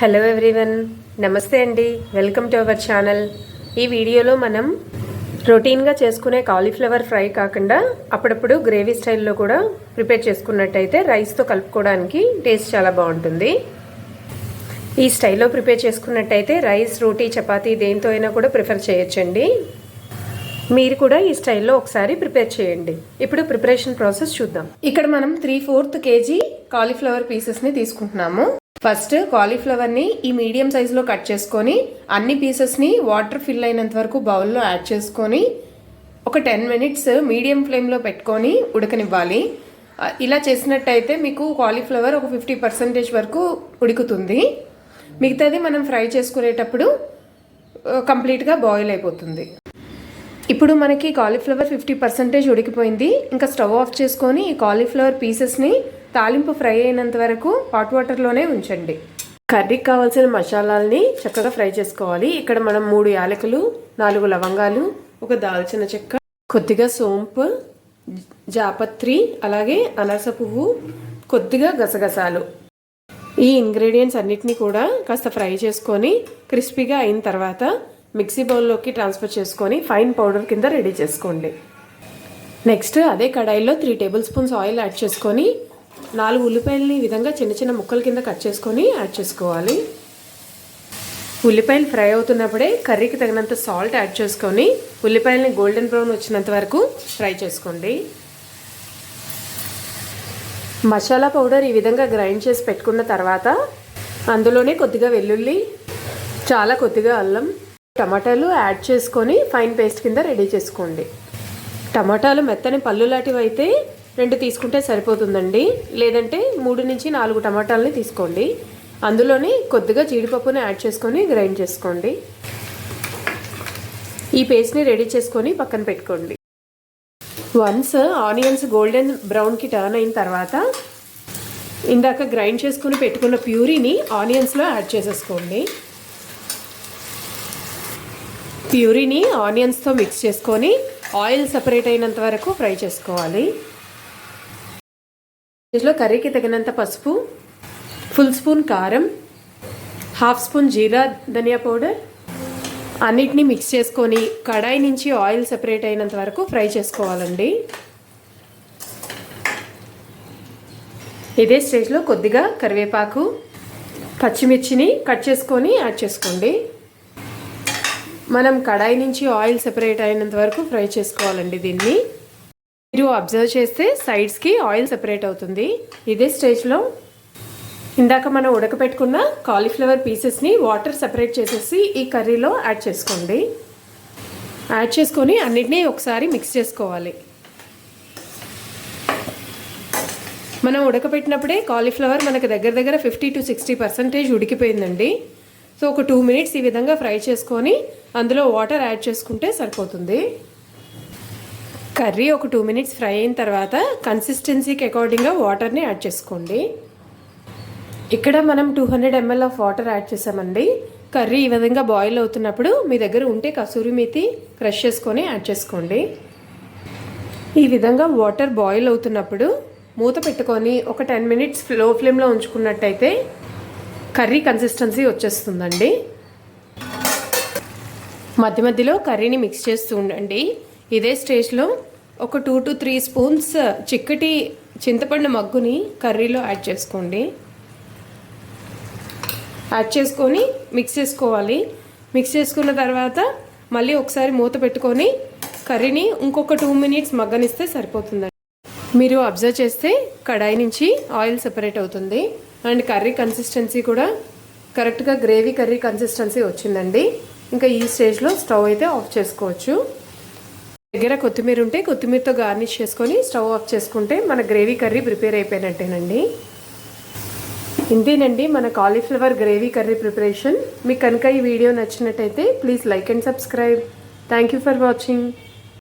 Hello everyone నమస్తే అండి. Welcome to our channel ఈ వీడియోలో మనం రొటీన్గా చేసుకునే కాలీఫ్లవర్ ఫ్రై కాకుండా అప్పుడప్పుడు గ్రేవీ స్టైల్లో కూడా ప్రిపేర్ చేసుకున్నట్టయితే రైస్తో కలుపుకోవడానికి టేస్ట్ చాలా బాగుంటుంది. ఈ స్టైల్లో ప్రిపేర్ చేసుకున్నట్టయితే రైస్ రోటీ చపాతీ దేంతో అయినా కూడా ప్రిఫర్ చేయొచ్చండి. మీరు కూడా ఈ స్టైల్లో ఒకసారి ప్రిపేర్ చేయండి. ఇప్పుడు ప్రిపరేషన్ ప్రాసెస్ చూద్దాం. ఇక్కడ మనం త్రీ ఫోర్త్ కేజీ కాలీఫ్లవర్ పీసెస్ని తీసుకుంటున్నాము. ఫస్ట్ కాలీఫ్లవర్ని ఈ మీడియం సైజులో కట్ చేసుకొని అన్ని పీసెస్ని వాటర్ ఫిల్ అయినంత వరకు బౌల్లో యాడ్ చేసుకొని ఒక టెన్ మినిట్స్ మీడియం ఫ్లేమ్లో పెట్టుకొని ఉడకనివ్వాలి. ఇలా చేసినట్టయితే మీకు కాలీఫ్లవర్ ఒక ఫిఫ్టీ పర్సెంటేజ్ వరకు ఉడుకుతుంది. మిగతాది మనం ఫ్రై చేసుకునేటప్పుడు కంప్లీట్గా బాయిల్ అయిపోతుంది. ఇప్పుడు మనకి కాలీఫ్లవర్ ఫిఫ్టీ పర్సెంటేజ్ ఉడికిపోయింది. ఇంకా స్టవ్ ఆఫ్ చేసుకొని ఈ కాలీఫ్లవర్ పీసెస్ని తాలింపు ఫ్రై అయినంత వరకు హాట్ వాటర్లోనే ఉంచండి. కర్రీకి కావాల్సిన మసాలాలని చక్కగా ఫ్రై చేసుకోవాలి. ఇక్కడ మనం మూడు యాలకులు నాలుగు లవంగాలు ఒక దాల్చిన చెక్క కొద్దిగా సోంపు జాపత్రి అలాగే అనాస పువ్వు కొద్దిగా గసగసాలు. ఈ ఇంగ్రీడియంట్స్ అన్నిటినీ కూడా కాస్త ఫ్రై చేసుకొని క్రిస్పీగా అయిన తర్వాత మిక్సీ బౌల్లోకి ట్రాన్స్ఫర్ చేసుకొని ఫైన్ పౌడర్ కింద రెడీ చేసుకోండి. నెక్స్ట్ అదే కడాయిలో three tablespoons oil add చేసుకొని నాలుగు ఉల్లిపాయలని ఈ విధంగా చిన్న చిన్న ముక్కల కింద కట్ చేసుకొని యాడ్ చేసుకోవాలి. ఉల్లిపాయలు ఫ్రై అవుతున్నప్పుడే కర్రీకి తగినంత సాల్ట్ యాడ్ చేసుకొని ఉల్లిపాయలని గోల్డెన్ బ్రౌన్ వచ్చినంత వరకు ఫ్రై చేసుకోండి. మసాలా పౌడర్ ఈ విధంగా గ్రైండ్ చేసి పెట్టుకున్న తర్వాత అందులోనే కొద్దిగా వెల్లుల్లి చాలా కొద్దిగా అల్లం టమాటాలు యాడ్ చేసుకొని ఫైన్ పేస్ట్ కింద రెడీ చేసుకోండి. టమాటాలు మెత్తని పళ్ళు లాంటివి అయితే రెండు తీసుకుంటే సరిపోతుందండి. లేదంటే మూడు నుంచి నాలుగు టమాటాలని తీసుకోండి. అందులోనే కొద్దిగా జీడిపప్పుని యాడ్ చేసుకొని గ్రైండ్ చేసుకోండి. ఈ పేస్ట్ని రెడీ చేసుకొని పక్కన పెట్టుకోండి. వన్స్ ఆనియన్స్ గోల్డెన్ బ్రౌన్కి టర్న్ అయిన తర్వాత ఇందాక గ్రైండ్ చేసుకుని పెట్టుకున్న ప్యూరీని ఆనియన్స్లో యాడ్ చేసేసుకోండి. ప్యూరీని ఆనియన్స్తో మిక్స్ చేసుకొని ఆయిల్ సపరేట్ అయినంత వరకు ఫ్రై చేసుకోవాలి. ఇందులో కర్రీకి తగినంత పసుపు ఫుల్ స్పూన్ కారం హాఫ్ స్పూన్ జీరా ధనియా పౌడర్. అన్నిటినీ మిక్స్ చేసుకొని కడాయి నుంచి ఆయిల్ సెపరేట్ అయినంత వరకు ఫ్రై చేసుకోవాలండి. ఇదే స్టేజ్లో కొద్దిగా కరివేపాకు పచ్చిమిర్చిని కట్ చేసుకొని యాడ్ చేసుకోండి. మనం కడాయి నుంచి ఆయిల్ సెపరేట్ అయినంత వరకు ఫ్రై చేసుకోవాలండి దీన్ని. మీరు అబ్జర్వ్ చేస్తే సైడ్స్కి ఆయిల్ సెపరేట్ అవుతుంది. ఇదే స్టేజ్లో ఇందాక మనం ఉడకపెట్టుకున్న కాలీఫ్లవర్ పీసెస్ని వాటర్ సెపరేట్ చేసేసి ఈ కర్రీలో యాడ్ చేసుకోండి. యాడ్ చేసుకొని అన్నిటినీ ఒకసారి మిక్స్ చేసుకోవాలి. మనం ఉడకపెట్టినప్పుడే కాలీఫ్లవర్ మనకు దగ్గర దగ్గర ఫిఫ్టీ టు సిక్స్టీ పర్సెంటేజ్ ఉడికిపోయిందండి. సో ఒక టూ మినిట్స్ ఈ విధంగా ఫ్రై చేసుకొని అందులో వాటర్ యాడ్ చేసుకుంటే సరిపోతుంది. కర్రీ ఒక టూ మినిట్స్ ఫ్రై అయిన తర్వాత కన్సిస్టెన్సీకి అకార్డింగ్గా వాటర్ని యాడ్ చేసుకోండి. ఇక్కడ మనం two hundred ML of water add చేసామండి. కర్రీ ఈ విధంగా బాయిల్ అవుతున్నప్పుడు మీ దగ్గర ఉంటే కసూరి మేతి క్రష్ చేసుకొని యాడ్ చేసుకోండి. ఈ విధంగా వాటర్ బాయిల్ అవుతున్నప్పుడు మూత పెట్టుకొని ఒక టెన్ మినిట్స్లో ఫ్లేమ్లో ఉంచుకున్నట్టయితే కర్రీ కన్సిస్టెన్సీ వచ్చేస్తుందండి. మధ్య మధ్యలో కర్రీని మిక్స్ చేస్తూ ఉండండి. ఇదే స్టేజ్లో ఒక టూ టు త్రీ స్పూన్స్ చిక్కటి చింతపండు మగ్గుని కర్రీలో యాడ్ చేసుకోండి. యాడ్ చేసుకొని మిక్స్ చేసుకోవాలి. మిక్స్ చేసుకున్న తర్వాత మళ్ళీ ఒకసారి మూత పెట్టుకొని కర్రీని ఇంకొక టూ మినిట్స్ మగ్గనిస్తే సరిపోతుందండి. మీరు అబ్జర్వ్ చేస్తే కడాయి నుంచి ఆయిల్ సెపరేట్ అవుతుంది. అండ్ కర్రీ కన్సిస్టెన్సీ కూడా కరెక్ట్గా గ్రేవీ కర్రీ కన్సిస్టెన్సీ వచ్చిందండి. ఇంకా ఈ స్టేజ్లో స్టవ్ అయితే ఆఫ్ చేసుకోవచ్చు. దగ్గర కొత్తిమీర ఉంటే కొత్తిమీరతో గార్నిష్ చేసుకొని స్టవ్ ఆఫ్ చేసుకుంటే మన గ్రేవీ కర్రీ ప్రిపేర్ అయిపోయినట్టేనండి. ఇంతేనండి మన కాలీఫ్లవర్ గ్రేవీ కర్రీ ప్రిపరేషన్. మీకు కనుక ఈ వీడియో నచ్చినట్టయితే please like and subscribe. Thank you for watching.